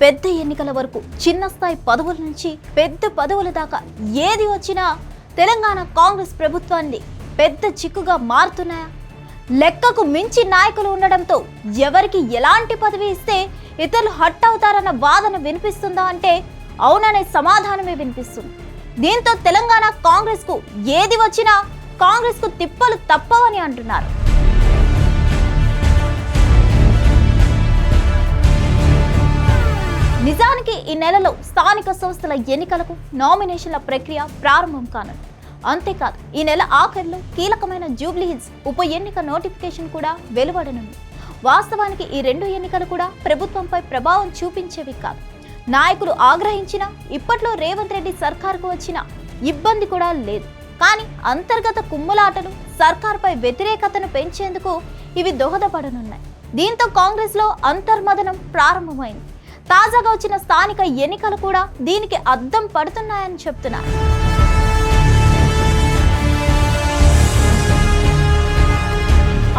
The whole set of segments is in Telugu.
పెద్ద ఎన్నికల వరకు చిన్న స్థాయి పదవుల నుంచి పెద్ద పదవుల దాకా ఏది వచ్చినా తెలంగాణ కాంగ్రెస్ ప్రభుత్వాన్ని పెద్ద చిక్కుగా మారుతున్నాయా? లెక్కకు మించి నాయకులు ఉండడంతో ఎవరికి ఎలాంటి పదవి ఇస్తే ఇతరులు హట్ అవుతారన్న వాదన వినిపిస్తుందా అంటే అవుననే సమాధానమే వినిపిస్తుంది. దీంతో తెలంగాణ కాంగ్రెస్కు ఏది వచ్చినా కాంగ్రెస్కు తిప్పలు తప్పవని అంటున్నారు. నెలలో స్థానిక సంస్థల ఎన్నికలకు నామినేషన్ల ప్రక్రియ ప్రారంభం కానుంది. అంతేకాదు ఈ నెల ఆఖరిలో కీలకమైన జూబ్లీ హిల్స్ ఉప ఎన్నిక నోటిఫికేషన్ కూడా వెలువడనుంది. వాస్తవానికి ఈ రెండు ఎన్నికలు కూడా ప్రభుత్వంపై ప్రభావం చూపించేవి కాదు. నాయకులు ఆగ్రహించిన ఇప్పట్లో రేవంత్ రెడ్డి సర్కార్కు వచ్చిన ఇబ్బంది కూడా లేదు. కానీ అంతర్గత కుమ్ములాటలు సర్కార్పై వ్యతిరేకతను పెంచేందుకు ఇవి దోహదపడనున్నాయి. దీంతో కాంగ్రెస్లో అంతర్మదనం ప్రారంభమైంది. తాజాగా వచ్చిన స్థానిక ఎన్నికలు కూడా దీనికి అద్దం పడుతున్నాయని చెప్తున్నారు.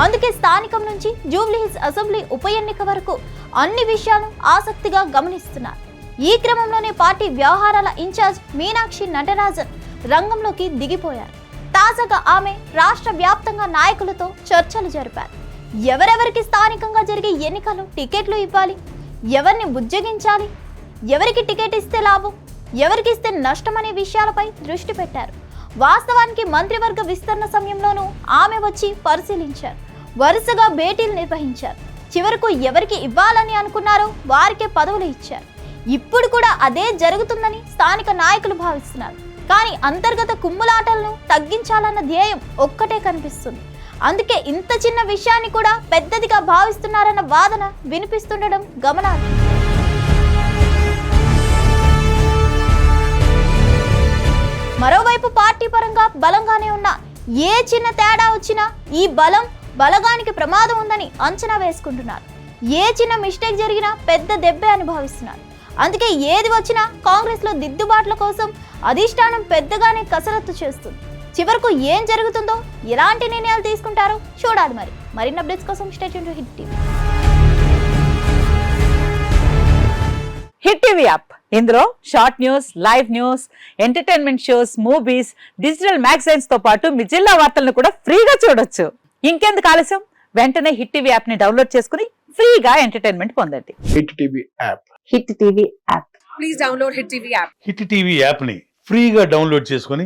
అందుకే స్థానికం నుంచి జూబ్లీహిల్స్ అసెంబ్లీ ఉప ఎన్నిక వరకు అన్ని విషయాలు ఆసక్తిగా గమనిస్తున్నారు. ఈ క్రమంలోనే పార్టీ వ్యవహారాల ఇన్ఛార్జ్ మీనాక్షి నటరాజన్ రంగంలోకి దిగిపోయారు. తాజాగా ఆమె రాష్ట్ర వ్యాప్తంగా నాయకులతో చర్చలు జరిపారు. ఎవరెవరికి స్థానికంగా జరిగే ఎన్నికలు టికెట్లు ఇవ్వాలి ఎవరిని ఉద్యోగించాలి ఎవరికి టికెట్ ఇస్తే లాభం? ఎవరికి ఇస్తే నష్టం అనే విషయాలపై దృష్టి పెట్టారు. వాస్తవానికి మంత్రివర్గ విస్తరణ సమయంలోనూ ఆమె వచ్చి పరిశీలించారు. వరుసగా భేటీలు నిర్వహించారు. చివరకు ఎవరికి ఇవ్వాలని అనుకున్నారో వారికే పదవులు ఇచ్చారు. ఇప్పుడు కూడా అదే జరుగుతుందని స్థానిక నాయకులు భావిస్తున్నారు. కానీ అంతర్గత కుమ్ములాటలను తగ్గించాలన్న ధ్యేయం ఒక్కటే కనిపిస్తుంది. అందుకే ఇంత చిన్న విషయాన్ని కూడా పెద్దదిగా భావిస్తున్నారన్న వాదన వినిపిస్తుండడం గమనార్హం. మరోవైపు పార్టీ పరంగా బలంగానే ఉన్న ఏ చిన్న తేడా వచ్చినా ఈ బలం బలగానికి ప్రమాదం ఉందని అంచనా వేసుకుంటున్నారు. ఏ చిన్న మిస్టేక్ జరిగినా పెద్ద దెబ్బే అని భావిస్తున్నారు. అందుకే ఏది వచ్చినా కాంగ్రెస్లో దిద్దుబాట్ల కోసం అధిష్టానం పెద్దగానే కసరత్తు చేస్తుంది. చివరకు ఏం జరుగుతుందో ఎలాంటి నిర్ణయాలు తీసుకుంటారో చూడాలి మరి. మరిన్ని అప్డేట్స్ కోసం state Hit TV. Hit TV app. ఇందులో short news live news entertainment shows movies digital మ్యాగజైన్స్తో పాటు మీ జిల్లా వార్తలను కూడా ఫ్రీగా చూడొచ్చు. ఇంకెందుకు ఆలస్యం? వెంటనే హిట్ టీవీ యాప్ని డౌన్లోడ్ చేసుకుని ఫ్రీగా ఎంటర్టైన్మెంట్ పొందండి. Hit TV app. Hit TV app. Please download Hit TV app. Hit TV యాప్ని ఫ్రీగా డౌన్లోడ్ చేసుకొని